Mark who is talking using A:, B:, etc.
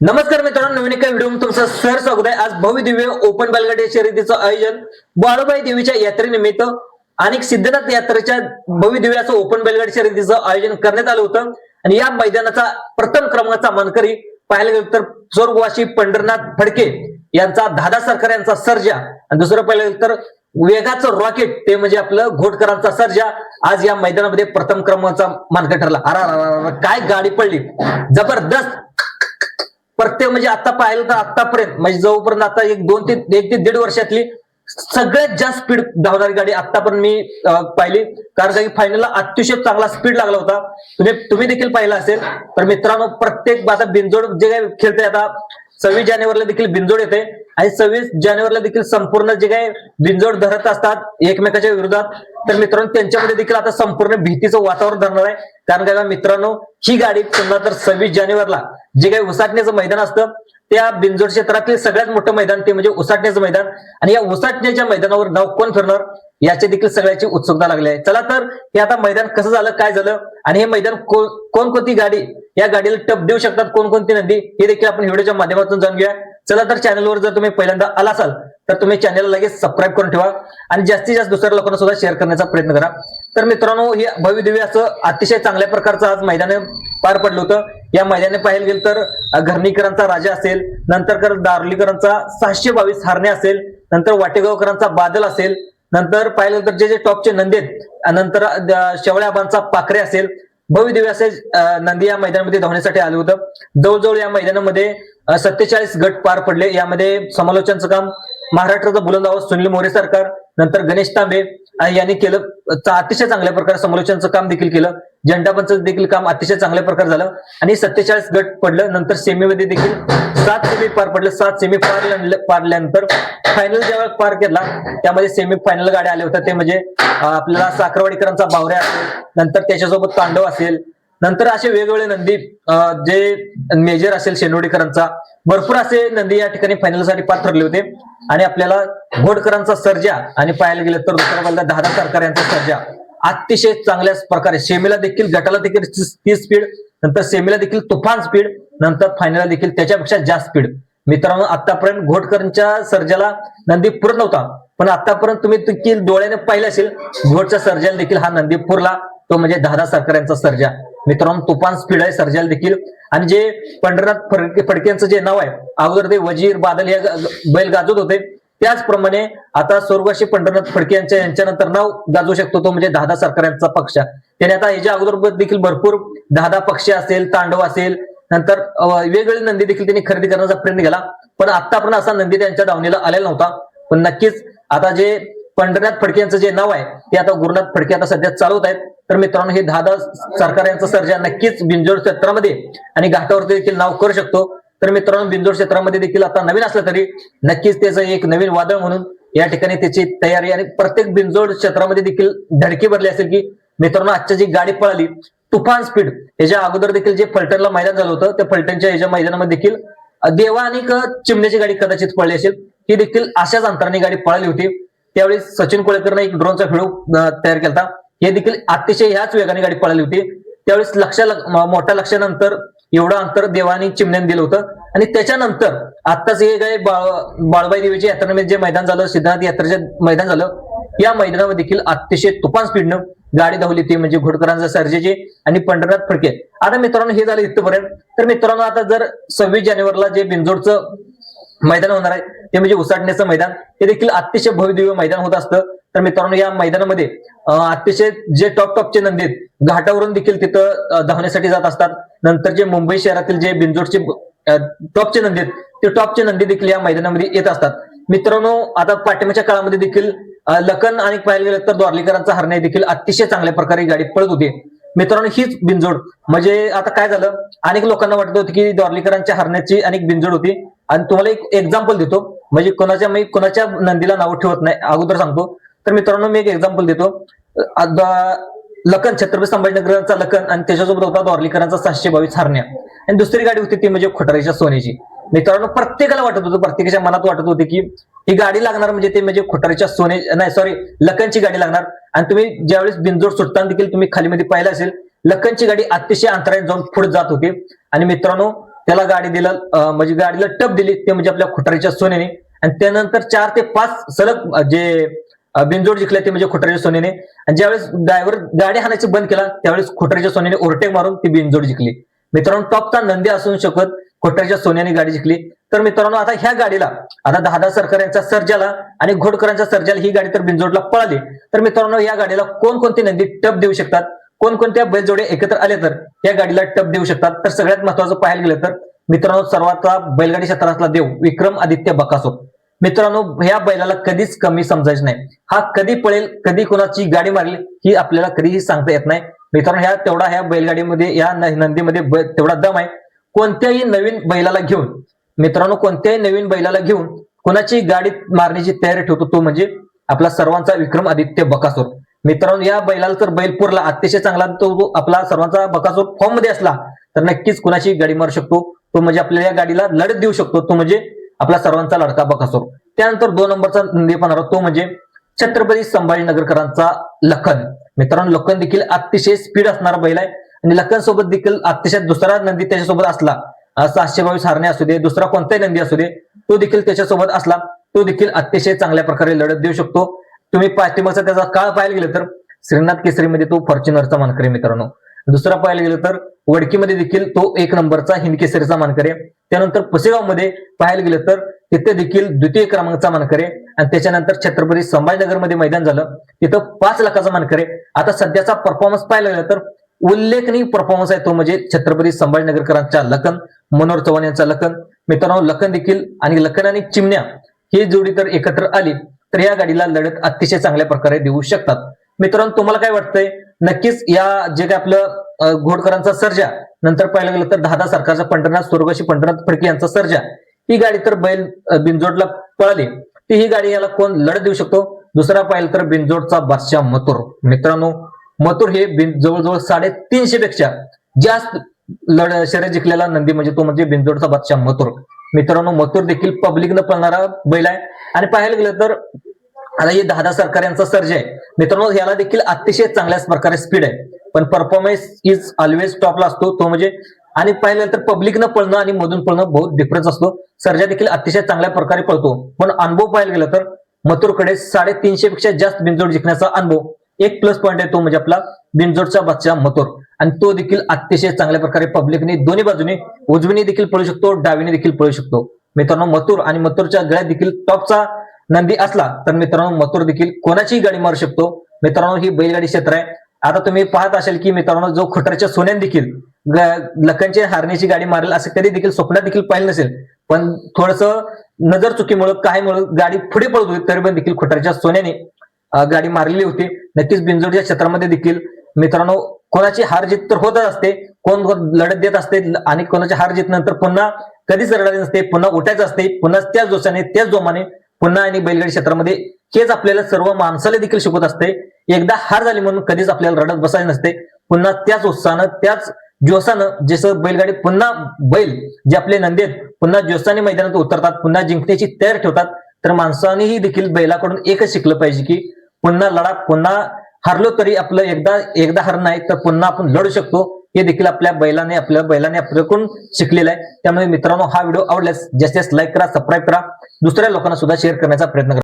A: नमस्कार मित्रांनो नवीन एका व्हिडिओ तुमचं सर स्वागत आहे. आज भव्य दिव्य ओपन बैलगाडी शर्यतीचं आयोजन बाळूबाई देवीच्या यात्रेनिमित्त आणि सिद्धनाथ यात्रेच्या भव्य दिव्य असं ओपन बैलगाडी शर्यतीचं आयोजन करण्यात आलं होतं. आणि या मैदानाचा प्रथम क्रमांकाचा मानकरी पाहायला गेलं तर स्वर्गवासी पंढरनाथ फडके यांचा दादा सरकार यांचा सर्जा. आणि दुसरं पाहिलं गेलं तर वेगाचं रॉकेट ते म्हणजे आपलं घोटकरांचा सर्जा. आज या मैदानामध्ये प्रथम क्रमांकाचा मानकर ठरला. अरा, काय गाडी पडली? जबरदस्त प्रत्येक म्हणजे आता पाहिलं तर आतापर्यंत म्हणजे जवळपर्यंत आता एक दोन ते एक ते दीड वर्षातली सगळ्यात जास्त स्पीड धावणारी गाडी आतापर्यंत मी पाहिली. कारण का फायनलला अतिशय चांगला स्पीड लागला होता. तुम्ही तुम्ही देखील पाहिला असेल. तर मित्रांनो प्रत्येक आता बिंजोड जे काही खेळते आता सव्वीस जानेवारीला देखील बिंजोड येते आणि सव्वीस जानेवारीला देखील संपूर्ण जे काही बिंजोड धरत असतात एकमेकाच्या विरोधात. तर मित्रांनो त्यांच्यामध्ये देखील आता संपूर्ण भीतीचं वातावरण धरणार आहे. कारण काय मित्रांनो ही गाडी समजा तर सव्वीस जानेवारीला जे काही उसाटण्याचं मैदान असतं त्या बिनजोड क्षेत्रातील सगळ्यात मोठं मैदान ते म्हणजे उसाटण्याचं मैदान. आणि या उसाटण्याच्या मैदानावर नाव कोण फिरणार? याची देखील सगळ्याची उत्सुकता लागली आहे. चला तर हे आता मैदान कसं झालं काय झालं? आणि हे मैदान कोणकोणती गाडी? या गाडीला टप देऊ शकतात कोणकोणती नदी? हे देखील आपण व्हिडिओच्या माध्यमातून जाणून घेऊया. चला तर चॅनलवर जर तुम्ही पहिल्यांदा आला असाल तर तुम्ही चॅनलला लगेच सबस्क्राईब करून ठेवा. आणि जास्तीत जास्त दुसऱ्या लोकांना सुद्धा शेअर करण्याचा प्रयत्न करा. तर मित्रांनो हे भव्य असं अतिशय चांगल्या प्रकारचं आज मैदान पार पडलं होतं. या मैदाने पाहायला गेलं तर घरणीकरांचा राजा असेल नंतर कर सहाशे बावीस हारणे असेल नंतर वाटेगावकरांचा बादल असेल नंतर पाहिलं गेलं तर जे जे टॉपचे नंदी आहेत नंतर शेवळ्याबांचा पाखरे असेल भव्य असे नंदी या मैदानामध्ये धावण्यासाठी आलं होतं. जवळजवळ या मैदानामध्ये सत्तेचाळीस गट पार पडले. यामध्ये समालोचनचं काम महाराष्ट्राचा बुलंद आवाज सुनील मोरे सरकार नंतर गणेश तांबे यांनी केलं. अतिशय चांगल्या प्रकारे समालोचनाचं काम देखील केलं. झेंडापंच देखील काम अतिशय चांगल्या प्रकारे झालं. आणि सत्तेचाळीस गट पडलं. नंतर सेमीमध्ये देखील सात सेमी पार पडलं. सात सेमी पार पारल्यानंतर फायनल ज्यावेळेस पार केला त्यामध्ये सेमी फायनल गाड्या आल्या होत्या. ते म्हणजे आपल्याला साखरवाडीकरांचा बावऱ्या असेल. नंतर त्याच्यासोबत तांडव असेल. नंतर असे वेगवेगळे नंदी जे मेजर असेल शेनोडीकरांचा भरपूर असे नंदी या ठिकाणी फायनलसाठी पात्र ठरले होते. आणि आपल्याला घोडकरांचा सर्जा आणि पाहायला गेलं तर दुसरा पहिला दादा सरकार यांचा सर्जा. अतिशय चांगल्या प्रकारे सेमीला देखील गटाला देखील तीस स्पीड नंतर सेमीला देखील तुफान स्पीड नंतर फायनलला देखील त्याच्यापेक्षा जास्त स्पीड मित्रांनो आतापर्यंत घोटकरांच्या सर्जाला नंदी पुरत नव्हता. पण आतापर्यंत तुम्ही देखील डोळ्याने पाहिलं असेल घोटच्या सर्जाला देखील हा नंदी पुरला. तो म्हणजे दादा सरकार यांचा सर्जा. मित्रांनो तुफान स्पीड आहे सर्जाला देखील. आणि जे पंढरनाथ फडके फडके यांचं जे नाव आहे अगोदर ते वजीर बादल या बैल गाजवत होते. त्याचप्रमाणे आता स्वर्गवासी पंढरनाथ फडके यांच्या यांच्यानंतर नाव गाजवू शकतो तो म्हणजे दादा सरकार यांचा पक्ष. त्याने आता याच्या अगोदर देखील भरपूर दादा पक्ष असेल तांडव असेल नंतर वेगवेगळे नंदी देखील त्यांनी खरेदी करण्याचा प्रयत्न केला. पण आतापर्यंत असा नंदी त्यांच्या दावणीला आलेला नव्हता. पण नक्कीच आता जे पंढरनाथ फडके यांचं जे नाव आहे ते आता गुरुनाथ फडके आता सध्या चालवत आहेत. तर मित्रांनो हे दहा सरकार यांचा सर्जा नक्कीच बिंजोड क्षेत्रामध्ये आणि घाटावरती देखील नाव करू शकतो. तर मित्रांनो बिंजोड क्षेत्रामध्ये देखील आता नवीन असलं तरी नक्कीच त्याचं एक नवीन वादळ म्हणून या ठिकाणी त्याची तयारी आणि प्रत्येक बिंजोड क्षेत्रामध्ये देखील धडकी भरली असेल की मित्रांनो आजच्या जी गाडी पळाली तुफान स्पीड याच्या अगोदर देखील जे फलटणला मैदान झालं होतं त्या फलटणच्या याच्या मैदानामध्ये देखील देवा आणि चिमण्याची गाडी कदाचित पळली असेल. ही देखील अशाच अंतराने गाडी पळाली होती. त्यावेळी सचिन कोळेकरनं एक ड्रोनचा व्हिडिओ तयार केला हे देखील अतिशय ह्याच वेगाने गाडी पळाली होती. त्यावेळेस लक्ष मोठ्या लक्षानंतर एवढं अंतर देवानी चिमण्याने दिलं होतं. आणि त्याच्यानंतर आत्ताच हे काय बाळबाई देवीच्या यात्रेमध्ये जे मैदान झालं सिद्धार्थ यात्रेचे मैदान झालं या मैदानामध्ये देखील अतिशय तुफान स्पीडनं गाडी धावली ती म्हणजे घोडकरांचा सर्जेचे आणि पंढरनाथ फडके. आता मित्रांनो हे झालं इथपर्यंत. तर मित्रांनो आता जर सव्वीस जानेवारीला जे बिंजोडचं मैदान होणार आहे ते म्हणजे उसाटण्याचं मैदान हे देखील अतिशय भव्यदिव्य मैदान होत असतं. तर मित्रांनो या मैदानामध्ये अतिशय जे टॉप टॉपचे नंदी आहेत घाटावरून देखील तिथं धावण्यासाठी जात असतात. नंतर जे मुंबई शहरातील जे बिंजोडचे टॉपचे नंदी आहेत ते टॉपचे नंदी देखील या मैदानामध्ये येत असतात. मित्रांनो आता पाठिंबाच्या काळामध्ये देखील लखन आणि पाहायला गेलं तर द्वारलीकरांचा हरणे देखील अतिशय चांगल्या प्रकारे गाडी पळत होती. मित्रांनो हीच बिंजोड म्हणजे आता काय झालं? अनेक लोकांना वाटत होतं की द्वारलीकरांच्या हरण्याची अनेक बिंजोड होती. आणि तुम्हाला एक एक्झाम्पल देतो. म्हणजे कोणाच्या मी कोणाच्या नंदीला नाव ठेवत नाही अगोदर सांगतो. तर मित्रांनो मी एक एक्झाम्पल देतो. लखन छत्रपती संभाजीनगरचा लखन आणि त्याच्यासोबत होता दौर्लीकरांचा सहाशे बावीस हरण्या. आणि दुसरी गाडी होती ती म्हणजे खोटारीच्या सोन्याची. मित्रांनो प्रत्येकाला वाटत होतं प्रत्येकाच्या मनात वाटत होते की ही गाडी लागणार म्हणजे ते म्हणजे खोटारीच्या सोने नाही सॉरी लखनची गाडी लागणार. आणि तुम्ही ज्यावेळेस बिनजोड सुटताना देखील तुम्ही खालीमध्ये पाहिलं असेल लखनची गाडी अतिशय अंतराने जाऊन पुढे जात होती. आणि मित्रांनो त्याला गाडी दिलं म्हणजे गाडीला टप दिली ते म्हणजे आपल्या खुटारीच्या सोन्याने. आणि त्यानंतर चार ते पाच सलग जे बिनजोड जिंकले ते म्हणजे खोटराच्या सोन्याने आणि ज्यावेळेस ड्रायव्हर गाडी हाणायची बंद केला त्यावेळेस खोटराच्या सोन्याने ओव्हरटेक मारून ती बिनजोड जिंकली. मित्रांनो टॉपचा नंदी असू शकत खोटराच्या सोन्याने गाडी जिंकली. तर मित्रांनो आता ह्या गाडीला आता दहा सरकार यांचा सर्जाला आणि घोडकरांचा सर्जाला ही गाडी तर बिनजोडला पळाली. तर मित्रांनो या गाडीला कोणकोणती नंदी टप देऊ शकतात? कोणकोणत्या बैलजोडे एकत्र आले तर या गाडीला टप देऊ शकतात? तर सगळ्यात महत्वाचं पाहायला गेलं तर मित्रांनो सर्वात बैलगाडी क्षेत्रातला देव विक्रम आदित्य बकासो. मित्रांनो ह्या बैलाला कधीच कमी समजायचं नाही. हा कधी पळेल कधी कोणाची गाडी मारेल ही आपल्याला कधीही सांगता येत नाही. मित्रांनो ह्या तेवढा ह्या बैलगाडीमध्ये या नंदीमध्ये ब- तेवढा दम आहे. कोणत्याही नवीन बैलाला घेऊन मित्रांनो कोणत्याही नवीन बैलाला घेऊन कोणाची गाडी मारण्याची तयारी ठेवतो तो म्हणजे आपला सर्वांचा विक्रम आदित्य बकासूर. मित्रांनो या बैलाला तर बैल पुरला अतिशय चांगला तो आपला सर्वांचा बकासूर फॉर्ममध्ये असला तर नक्कीच कुणाची गाडी मारू शकतो. तो म्हणजे आपल्याला या गाडीला लढत देऊ शकतो. तो म्हणजे आपला सर्वांचा लडका बकासूर त्यानंतर दोन नंबरचा नंदी पाहणार तो म्हणजे छत्रपती संभाजीनगरकरांचा लखन. मित्रांनो लखन देखील अतिशय स्पीड असणारा बैल आहे. आणि लखन सोबत देखील अतिशय दुसरा नंदी त्याच्यासोबत असला. सहाशे बावीस हारणे असू दे दुसरा कोणताही नंदी असू दे तो देखील त्याच्यासोबत असला. तो देखील अतिशय चांगल्या प्रकारे लढत देऊ शकतो. तुम्ही पाठिंबाचा त्याचा काळ पाहायला गेलं तर श्रीनाथ केसरीमध्ये तो फॉर्च्युनरचा मानकरी मित्रांनो. दुसरा पाहायला गेलं तर वडकीमध्ये देखील तो एक नंबरचा हिंद केसरीचा मानकरी आहे. त्यानंतर पुसेगावमध्ये पाहायला गेलं तर तिथे देखील द्वितीय क्रमांकाचा मानकरे आणि त्याच्यानंतर छत्रपती संभाजीनगरमध्ये मैदान झालं. तिथं पाच लाखाचा मानकरे आता सध्याचा परफॉर्मन्स पाहायला गेला तर उल्लेखनीय परफॉर्मन्स आहे तो म्हणजे छत्रपती संभाजीनगरकरांचा लखन मनोहर चव्हाण यांचा लखन. मित्रांनो लखन देखील आणि लखन आणि चिमण्या ही जोडी तर एकत्र आली तर या गाडीला लढत अतिशय चांगल्या प्रकारे देऊ शकतात. मित्रांनो तुम्हाला काय वाटतंय? नक्कीच या जे काय आपलं घोडकरांचा सर्जा. नंतर पाहायला गेलं तर दादा सरकारचा पंढरनाथ स्वर्गशी पंढरनाथ फडके यांचा सर्जा. ही गाडी तर बैल बिंजोडला बिनजोडला पळाली. ती ही गाडी याला कोण लढत देऊ शकतो? दुसरा पाहिलं तर बिनजोडचा बादशाह मथुर. मित्रांनो मथुर हे बिन जवळजवळ साडेतीनशे पेक्षा जास्त लढ शर्यत जिंकलेला नंदी म्हणजे तो म्हणजे बिनजोडचा बादशाह मथुर. मित्रांनो मथुर देखील पब्लिकनं पळणारा बैल आहे. आणि पाहायला गेलं तर आता हे दादा सरकार यांचा सर्ज आहे. मित्रांनो याला देखील अतिशय चांगल्याच प्रकारे स्पीड आहे. पण परफॉर्मन्स इज ऑलवेज टॉपला असतो. तो म्हणजे आणि पाहिल्यानंतर तर पब्लिकनं पळणं आणि मधून पळणं बहुत डिफरन्स असतो. सर्जा देखील अतिशय चांगल्या प्रकारे पळतो. पण अनुभव पाहायला गेलं तर मथुरकडे साडेतीनशे पेक्षा जास्त बिनजोड जिंकण्याचा अनुभव एक प्लस पॉईंट आहे तो म्हणजे आपला बिनजोडचा बच्चा मथुर. आणि तो देखील अतिशय चांगल्या प्रकारे पब्लिकने दोन्ही बाजूने उजवीने देखील पळू शकतो डावीने देखील पळू शकतो. मित्रांनो मथुर आणि मथुरच्या गळ्यात देखील टॉपचा नंदी असला तर मित्रांनो मथुर देखील कोणाचीही गाडी मारू शकतो. मित्रांनो ही बैलगाडी क्षेत्र आहे. आता तुम्ही पाहत असाल की मित्रांनो जो खुटरच्या सोन्यान देखील लखनची हारण्याची गाडी मारेल असं कधी देखील स्वप्नात देखील पाहिलं नसेल. पण थोडस नजर चुकीमुळे काय मुळे गाडी पुढे पळत होती तरी पण देखील खुटरच्या सोन्याने गाडी मारलेली होती. नक्कीच बिंजोडच्या क्षेत्रामध्ये देखील मित्रांनो कोणाची हार जीत तर होतच असते कोण कोण लढत देत असते आणि कोणाची हार जीत नंतर पुन्हा कधीच रडायचं नसते पुन्हा उठायचं असते पुन्हा त्याच जोशाने त्याच जोमाने पुन्हा आणि बैलगाडी क्षेत्रामध्ये हेच आपल्याला सर्व माणसाला देखील शिकवत असते. एकदा हार झाली म्हणून कधीच आपल्याला रडत बसायला नसते. पुन्हा त्याच उत्साहानं त्याच जोसानं जसं बैलगाडी पुन्हा बैल जे आपले नंदी आहेत पुन्हा जोशाने मैदानात उतरतात पुन्हा जिंकण्याची तयार ठेवतात तर माणसानेही देखील बैलाकडून एकच शिकलं पाहिजे की पुन्हा लढा पुन्हा हारलो तरी आपलं एकदा एकदा हर नाही तर पुन्हा आपण लढू शकतो. हे देखील आपल्या बैलाने आपल्या बैलाने आपल्याकडून शिकलेलं आहे. त्यामुळे मित्रांनो हा व्हिडिओ आवडल्यास जास्तीत जास्त लाईक करा सबस्क्राईब करा. दुसऱ्या लोकांना सुद्धा शेअर करण्याचा प्रयत्न करा.